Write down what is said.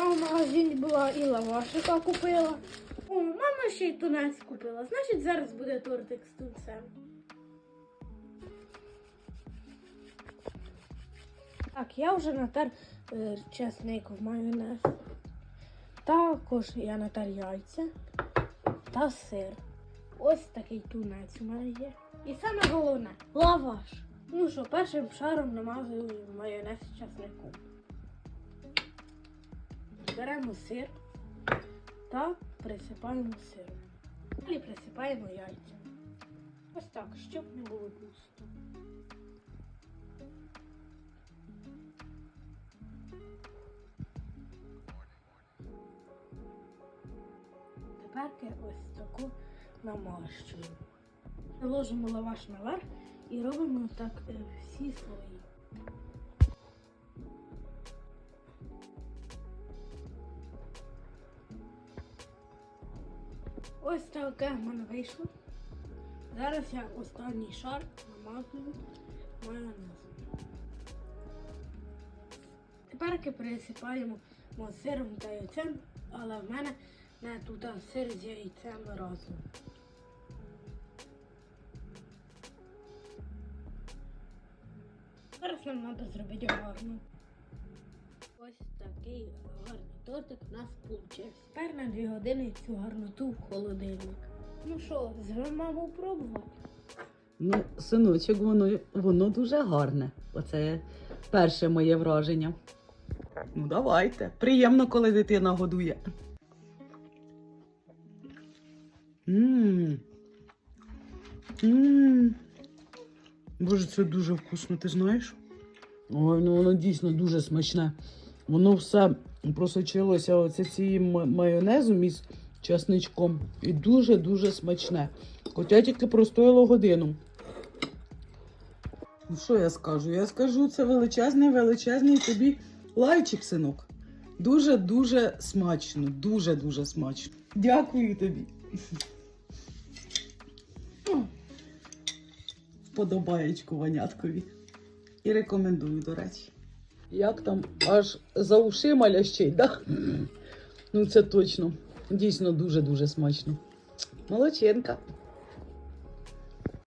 Мама в магазині була і лавашика купила. О, мама ще й тунець купила. Значить, зараз буде тортик з тунцем. Так, я вже натер е, чесник в майонез. Також я натер яйця та сир. Ось такий тунець у мене є. І саме головне лаваш. Ну що, першим шаром намазую майонез чесником. Беремо сир та присипаємо сиром. І присипаємо яйця. Ось так, щоб не було пусто. Тепер ось таку намащуємо. Ложимо лаваш наверх і робимо так е, всі слої. Ось таке в мене вийшло. Зараз я останній шар намазую майонезом. Тепер пересипаємо сиром та яйцем, але в мене не тут сир з яйцем разом. Зараз нам треба зробити гарно. Ось такий гарний тортик у нас вийшов. Тепер на 2 години цю гарноту в холодильник. Ну що, з маму пробувати? Ну, синочок, воно, воно дуже гарне. Оце перше моє враження. Ну, давайте. Приємно, коли дитина годує. Мм. Мм. Боже, це дуже вкусно, ти знаєш? Ой, ну воно дійсно дуже смачне. Воно все просочилося оце цією майонезом із часничком. І дуже-дуже смачне. Хоча тільки простояло годину. Ну що я скажу? Я скажу, це величезний, величезний тобі лайчик, синок. Дуже-дуже смачно, дуже-дуже смачно. Дякую тобі. Вподобаєчку ваняткові. І рекомендую, до речі. Як там аж за ушима лящить, да? Ну це точно. Дійсно дуже-дуже смачно. Молодчинка.